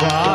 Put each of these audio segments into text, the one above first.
God.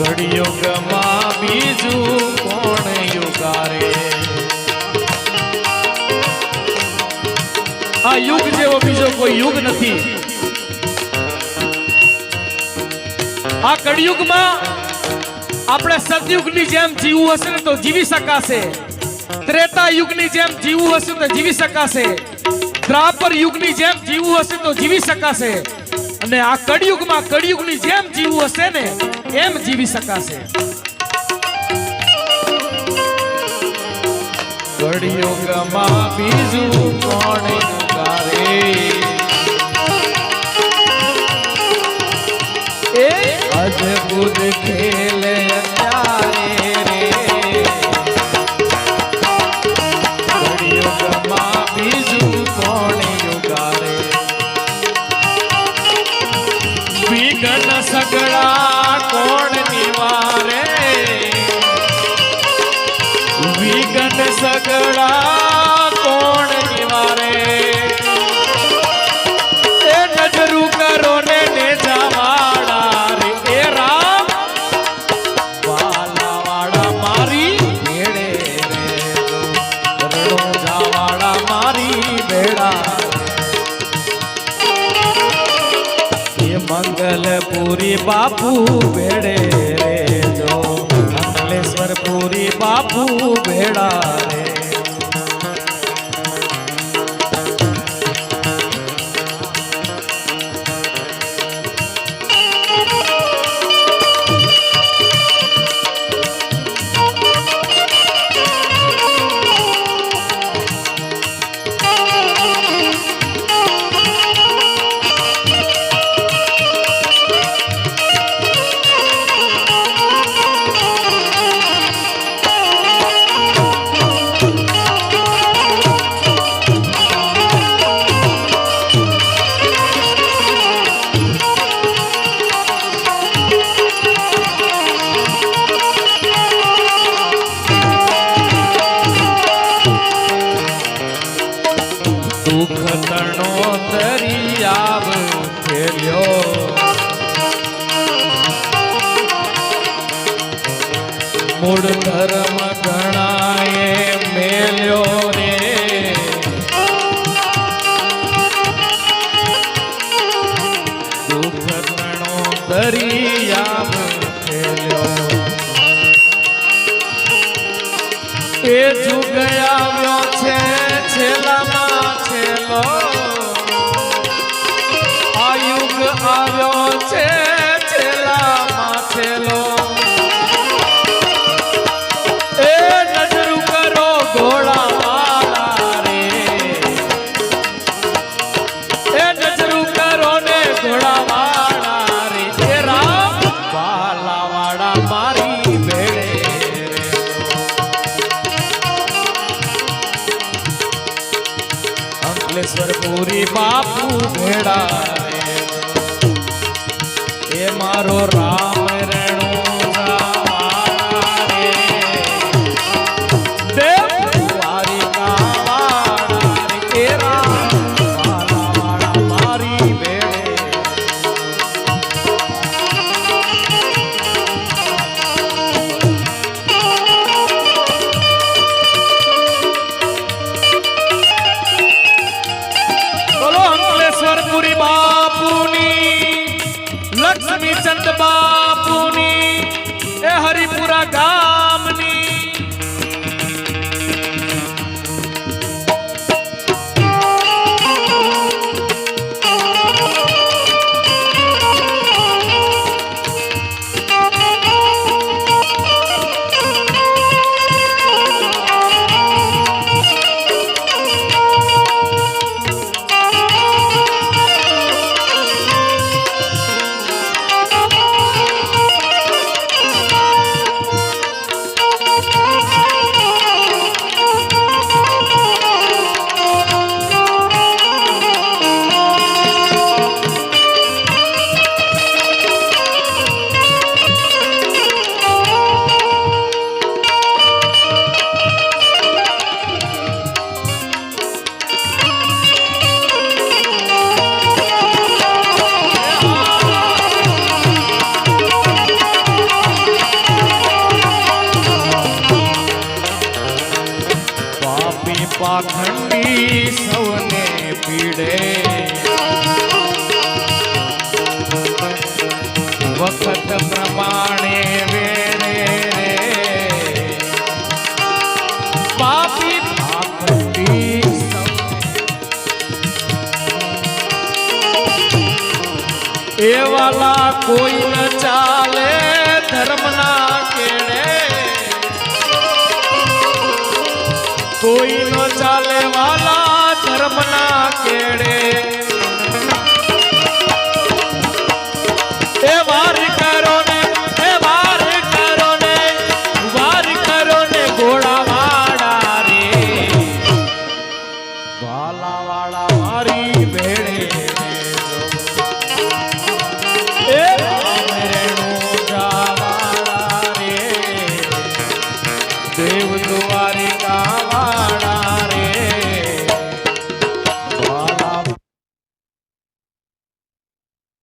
કળિયુગમાં બીજું કોણ યુગારે? આ યુગ જેવો બીજો કોઈ યુગ નથી. આ કળિયુગમાં આપણે સતયુગની જેમ જીવવું હશે ને તો જીવી શકાશે. ત્રેતા યુગની જેમ જીવવું હશે તો જીવી શકાશે. દ્રાપર યુગની જેમ જીવવું હશે તો જીવી શકાશે. અને આ કળિયુગમાં કળિયુગની જેમ જીવવું હશે ને, એમ જીવી શકાશે. કળિયુગમાં બીજું કોણ યુગારે એ? અદ્ભુત ખેલ અત્યારે સગળા કોણ નિવારે? એ નજરું કરો ને ને જવાડા રે. એ રામ વાલાવાડા મારી ભેડે રે. જાવાડા મારી ભેડા એ મંગલપુરી બાપુ ભેળે યુગ આવ્યો છે છેલ્લામાં છેલ્લો. આ યુગ આવ્યો છે કામેશ્વર પૂરી બાપુ ભેડા એ મારો રામ એવાલા કોઈ ન ચાલે ધર્મના કેડે? કોઈ ન ચાલે વાલા ધર્મના કેડે?